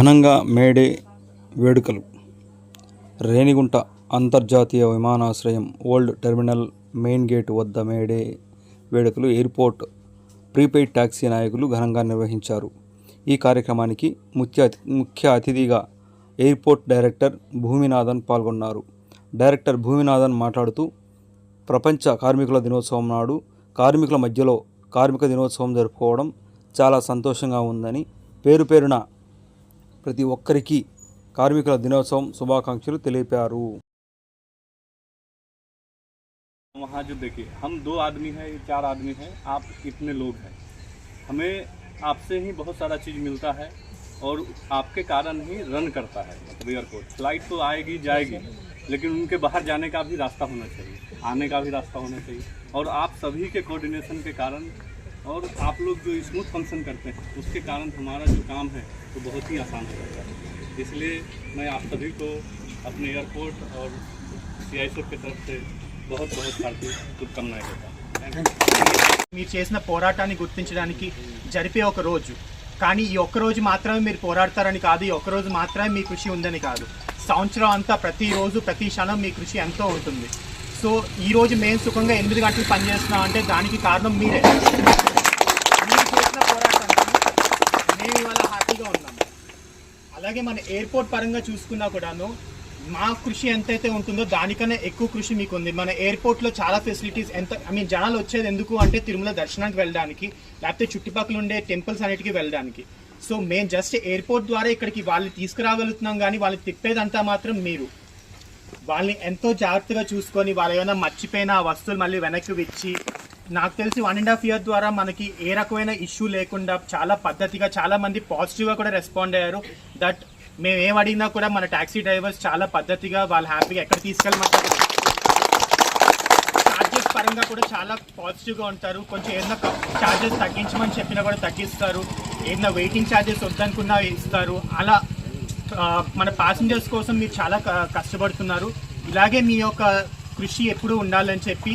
ఘనంగా మేడే వేడుకలు. రేణిగుంట అంతర్జాతీయ విమానాశ్రయం ఓల్డ్ టెర్మినల్ మెయిన్ గేట్ వద్ద మేడే వేడుకలు ఎయిర్పోర్ట్ ప్రీపెయిడ్ ట్యాక్సీ నాయకులు ఘనంగా నిర్వహించారు. ఈ కార్యక్రమానికి ముఖ్య ముఖ్య అతిథిగా ఎయిర్పోర్ట్ డైరెక్టర్ భూమినాథన్ పాల్గొన్నారు. డైరెక్టర్ భూమినాథన్ మాట్లాడుతూ ప్రపంచ కార్మికుల దినోత్సవం నాడు కార్మికుల మధ్యలో కార్మిక దినోత్సవం జరుపుకోవడం చాలా సంతోషంగా ఉందని పేరు పేరున ప్రతి ఒక్కరికి కార్మికుల దినోత్సవం శుభాకాంక్షలు తెలిపారు वहाँ जो देखिए हम दो आदमी हैं चार आदमी हैं आप इतने लोग हैं हमें आपसे ही बहुत सारा चीज़ मिलता है और आपके कारण ही रन करता है मतलब एयरपोर्ट फ्लाइट तो आएगी जाएगी लेकिन उनके बाहर जाने का भी रास्ता होना चाहिए आने का भी रास्ता होना चाहिए और आप सभी के कोऑर्डिनेशन के कारण और आप लोग जो स्मूथ फंक्शन करते हैं उसके कारण हमारा जो काम है वो बहुत ही आसान हो जाता है इसलिए मैं आप सभी को अपने एयरपोर्ट और सी की तरफ से बहुत बहुत हार्दिक शुभकामनाएं देता हूँ थैंक यू మీరు చేసిన పోరాటాన్ని గుర్తించడానికి జరిపే ఒక రోజు కానీ ఈ ఒక్క రోజు మాత్రమే మీరు పోరాడతారని కాదు ఈ ఒక్క రోజు మాత్రమే మీ కృషి ఉందని కాదు సంవత్సరం అంతా ప్రతిరోజు ప్రతి క్షణం మీ కృషి ఎంతో ఉంటుంది సో ఈ రోజు మేము సుఖంగా ఎనిమిది గంటలు పనిచేస్తున్నాం అంటే దానికి కారణం మీరే మీరు చేసిన పోరాటానికి మేము ఇవాళ హ్యాపీగా ఉన్నాం అలాగే మన ఎయిర్పోర్ట్ పరంగా చూసుకున్నా కూడాను మా కృషి ఎంతైతే ఉంటుందో దానికన్నా ఎక్కువ కృషి మీకు ఉంది మన ఎయిర్పోర్ట్లో చాలా ఫెసిలిటీస్ ఎంత ఐ మీన్ జనాలు వచ్చేది ఎందుకు అంటే తిరుమల దర్శనానికి వెళ్ళడానికి లేకపోతే చుట్టుపక్కల ఉండే టెంపుల్స్ అన్నిటికీ వెళ్ళడానికి. సో మేము జస్ట్ ఎయిర్పోర్ట్ ద్వారా ఇక్కడికి వాళ్ళని తీసుకురాగలుగుతున్నాం కానీ వాళ్ళు తిప్పేదంతా మాత్రం మీరు. వాళ్ళని ఎంతో జాగ్రత్తగా చూసుకొని వాళ్ళు ఏమైనా మర్చిపోయిన ఆ వస్తువులు మళ్ళీ వెనక్కి ఇచ్చి నాకు తెలిసి వన్ అండ్ హాఫ్ ఇయర్ ద్వారా మనకి ఏ రకమైన ఇష్యూ లేకుండా చాలా పద్ధతిగా చాలా మంది పాజిటివ్గా కూడా రెస్పాండ్ అయ్యారు. దట్ మేము ఏం అడిగినా కూడా మన టాక్సీ డ్రైవర్స్ చాలా పద్ధతిగా వాళ్ళు హ్యాపీగా ఎక్కడ తీసుకెళ్ళమంటారు. చార్జెస్ పరంగా కూడా చాలా పాజిటివ్గా ఉంటారు. కొంచెం ఏదైనా చార్జెస్ తగ్గించమని చెప్పినా కూడా తగ్గిస్తారు. ఏదైనా వెయిటింగ్ చార్జెస్ వద్దనుకున్నా ఇస్తారు. అలా మన ప్యాసింజర్స్ కోసం మీరు చాలా కష్టపడుతున్నారు. ఇలాగే మీ యొక్క కృషి ఎప్పుడూ ఉండాలని చెప్పి